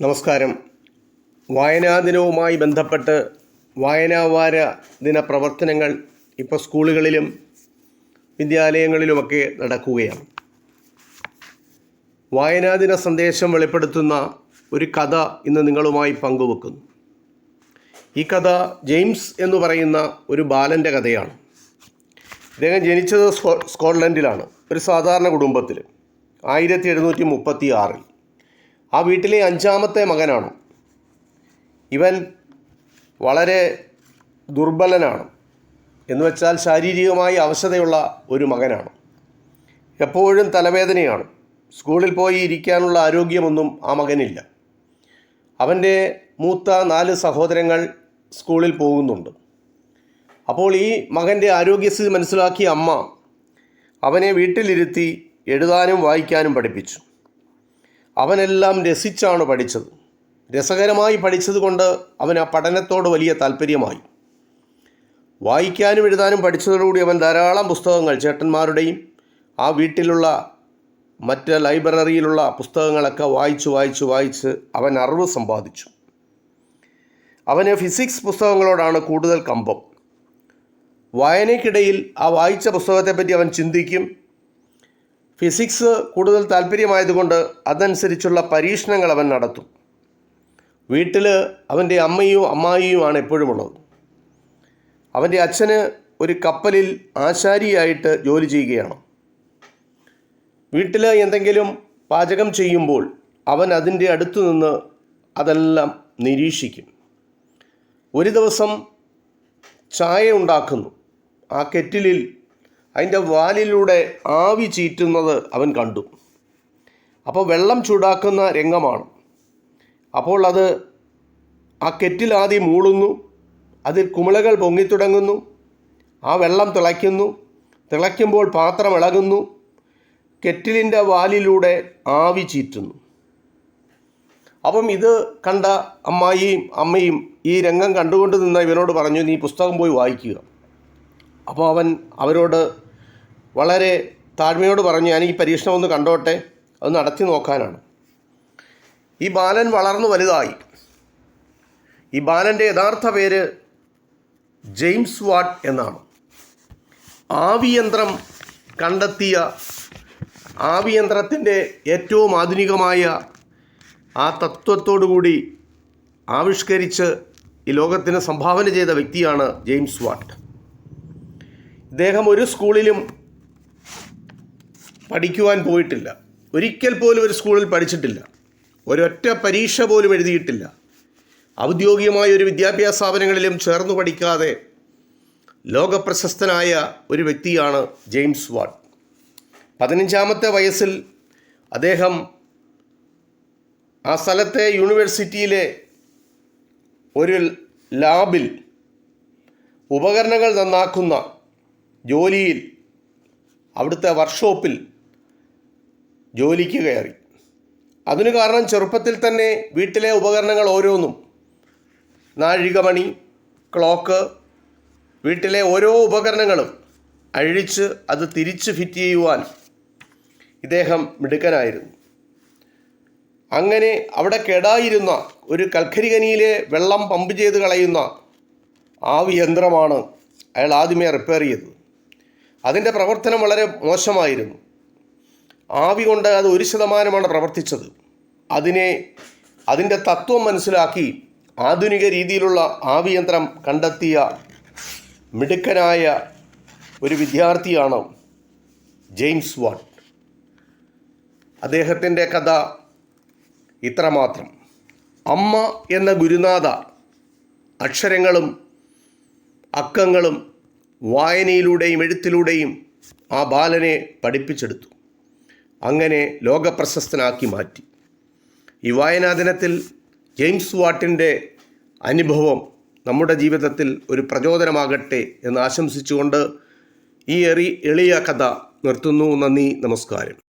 നമസ്കാരം. വായനാ ദിനവുമായി ബന്ധപ്പെട്ട് വായനാവാര ദിന പ്രവർത്തനങ്ങൾ ഇപ്പോൾ സ്കൂളുകളിലും വിദ്യാലയങ്ങളിലുമൊക്കെ നടക്കുകയാണ്. വായനാ ദിന സന്ദേശം വെളിപ്പെടുത്തുന്ന ഒരു കഥ ഇന്ന് നിങ്ങളുമായി പങ്കുവെക്കുന്നു. ഈ കഥ ജെയിംസ് എന്ന് പറയുന്ന ഒരു ബാലന്റെ കഥയാണ്. ഇദ്ദേഹം ജനിച്ചത് സ്കോ സ്കോട്ട്ലൻഡിലാണ് ഒരു സാധാരണ കുടുംബത്തിൽ ആയിരത്തി എഴുന്നൂറ്റി മുപ്പത്തി ആറിൽ ആ വീട്ടിലെ അഞ്ചാമത്തെ മകനാണ്. ഇവൻ വളരെ ദുർബലനാണ്. എന്ന് വെച്ചാൽ ശാരീരികമായി അവശതയുള്ള ഒരു മകനാണ്. എപ്പോഴും തലവേദനയാണ്. സ്കൂളിൽ പോയി ഇരിക്കാനുള്ള ആരോഗ്യമൊന്നും ആ മകനില്ല. അവന്റെ മൂത്ത നാല് സഹോദരങ്ങൾ സ്കൂളിൽ പോകുന്നുണ്ട്. അപ്പോൾ ഈ മകന്റെ ആരോഗ്യസ്ഥിതി മനസ്സിലാക്കിയ അമ്മ അവനെ വീട്ടിലിരുത്തി എഴുതാനും വായിക്കാനും പഠിപ്പിച്ചു. അവനെല്ലാം രസിച്ചാണ് പഠിച്ചത്. രസകരമായി പഠിച്ചതുകൊണ്ട് അവൻ ആ പഠനത്തോട് വലിയ താല്പര്യമായി. വായിക്കാനും എഴുതാനും പഠിച്ചതോടുകൂടി അവൻ ധാരാളം പുസ്തകങ്ങൾ ചേട്ടന്മാരുടെയും ആ വീട്ടിലുള്ള മറ്റ് ലൈബ്രറിയിലുള്ള പുസ്തകങ്ങളൊക്കെ വായിച്ച് വായിച്ച് വായിച്ച് അവൻ അറിവ് സമ്പാദിച്ചു. അവന് ഫിസിക്സ് പുസ്തകങ്ങളോടാണ് കൂടുതൽ കമ്പം. വായനയ്ക്കിടയിൽ ആ വായിച്ച പുസ്തകത്തെപ്പറ്റി അവൻ ചിന്തിക്കും ഫിസിക്സ് കൂടുതൽ താല്പര്യമായതുകൊണ്ട് അതനുസരിച്ചുള്ള പരീക്ഷണങ്ങൾ അവൻ നടത്തും. വീട്ടിൽ അവന്റെ അമ്മയും അമ്മായിയുമാണ് എപ്പോഴും ഉള്ളത് അവന്റെ അച്ഛന് ഒരു കപ്പലിൽ ആശാരിയായിട്ട് ജോലി ചെയ്യുകയാണ്. വീട്ടിൽ എന്തെങ്കിലും പാചകം ചെയ്യുമ്പോൾ അവൻ അതിന്റെ അടുത്ത് നിന്ന് അതെല്ലാം നിരീക്ഷിക്കും. ഒരു ദിവസം ചായ ഉണ്ടാക്കുന്നു. ആ കെറ്റിലിൽ അതിന്റെ വാലിലൂടെ ആവി ചീറ്റുന്നത് അവൻ കണ്ടു. അപ്പോൾ വെള്ളം ചൂടാക്കുന്ന രംഗമാണ്. അപ്പോൾ അത് ആ കെറ്റിൽ ആദ്യം മൂളുന്നു അതിൽ കുമിളകൾ പൊങ്ങിത്തുടങ്ങുന്നു ആ വെള്ളം തിളയ്ക്കുന്നു തിളയ്ക്കുമ്പോൾ പാത്രം ഇളകുന്നു കെറ്റിലിന്റെ വാലിലൂടെ ആവി ചീറ്റുന്നു. അപ്പം ഇത് കണ്ട അമ്മായിയും അമ്മയും ഈ രംഗം കണ്ടുകൊണ്ട് നിന്ന ഇവനോട് പറഞ്ഞു നീ പുസ്തകം പോയി വായിക്കുക. അപ്പോൾ അവൻ അവരോട് വളരെ താഴ്മയോട് പറഞ്ഞു ഞാൻ ഈ പരീക്ഷണം ഒന്ന് കണ്ടോട്ടെ അത് നടത്തി നോക്കാനാണ്. ഈ ബാലൻ വളർന്നു വലുതായി. ഈ ബാലന്റെ യഥാർത്ഥ പേര് ജെയിംസ് വാട്ട് എന്നാണ്. ആവിയന്ത്രം കണ്ടെത്തിയ ആവിയന്ത്രത്തിന്റെ ഏറ്റവും ആധുനികമായ ആ തത്വത്തോടുകൂടി ആവിഷ്കരിച്ച് ഈ ലോകത്തിന് സംഭാവന ചെയ്ത വ്യക്തിയാണ് ജെയിംസ് വാട്ട്. ഇദ്ദേഹം ഒരു സ്കൂളിലും പഠിക്കുവാൻ പോയിട്ടില്ല. ഒരിക്കൽ പോലും ഒരു സ്കൂളിൽ പഠിച്ചിട്ടില്ല. ഒരൊറ്റ പരീക്ഷ പോലും എഴുതിയിട്ടില്ല. ഔദ്യോഗികമായ ഒരു വിദ്യാഭ്യാസ സ്ഥാപനങ്ങളിലും ചേർന്ന് പഠിക്കാതെ ലോകപ്രശസ്തനായ ഒരു വ്യക്തിയാണ് ജെയിംസ് വാട്ട്. പതിനഞ്ചാമത്തെ വയസ്സിൽ അദ്ദേഹം ആ സ്ഥലത്തെ യൂണിവേഴ്സിറ്റിയിലെ ഒരു ലാബിൽ ഉപകരണങ്ങൾ നന്നാക്കുന്ന ജോലിയിൽ അവിടുത്തെ വർക്ക്ഷോപ്പിൽ ജോലിക്ക് കയറി. അതിനു കാരണം ചെറുപ്പത്തിൽ തന്നെ വീട്ടിലെ ഉപകരണങ്ങൾ ഓരോന്നും. നാഴികമണി ക്ലോക്ക് വീട്ടിലെ ഓരോ ഉപകരണങ്ങളും അഴിച്ച് അത് തിരിച്ച് ഫിറ്റ് ചെയ്യുവാൻ ഇദ്ദേഹം മിടുക്കനായിരുന്നു. അങ്ങനെ അവിടെ കേടായിരുന്ന ഒരു കൽക്കരികനിയിലെ വെള്ളം പമ്പ് ചെയ്ത് കളയുന്ന ആവി യന്ത്രമാണ് അയാൾ ആദ്യമേ റിപ്പയർ ചെയ്തത്. അതിന്റെ പ്രവർത്തനം വളരെ മോശമായിരുന്നു. ആവി കൊണ്ട് അത് ഒരു ശതമാനമാണ് പ്രവർത്തിച്ചത്. അതിനെ അതിന്റെ തത്വം മനസ്സിലാക്കി ആധുനിക രീതിയിലുള്ള ആവിയന്ത്രം കണ്ടെത്തിയ മിടുക്കനായ ഒരു വിദ്യാർത്ഥിയാണ് ജെയിംസ് വാട്ട്. അദ്ദേഹത്തിന്റെ കഥ ഇത്രമാത്രം. അമ്മ എന്ന ഗുരുനാഥ അക്ഷരങ്ങളും അക്കങ്ങളും വായനയിലൂടെയും എഴുത്തിലൂടെയും ആ ബാലനെ പഠിപ്പിച്ചെടുത്തു. അങ്ങനെ ലോകപ്രശസ്തനാക്കി മാറ്റി. ഈ വായനാ ദിനത്തിൽ ജെയിംസ് വാട്ടിന്റെ അനുഭവം നമ്മുടെ ജീവിതത്തിൽ ഒരു പ്രചോദനമാകട്ടെ എന്ന് ആശംസിച്ചുകൊണ്ട് ഈ എറി എളിയ കഥ നിർത്തുന്നു. നന്ദി നമസ്കാരം.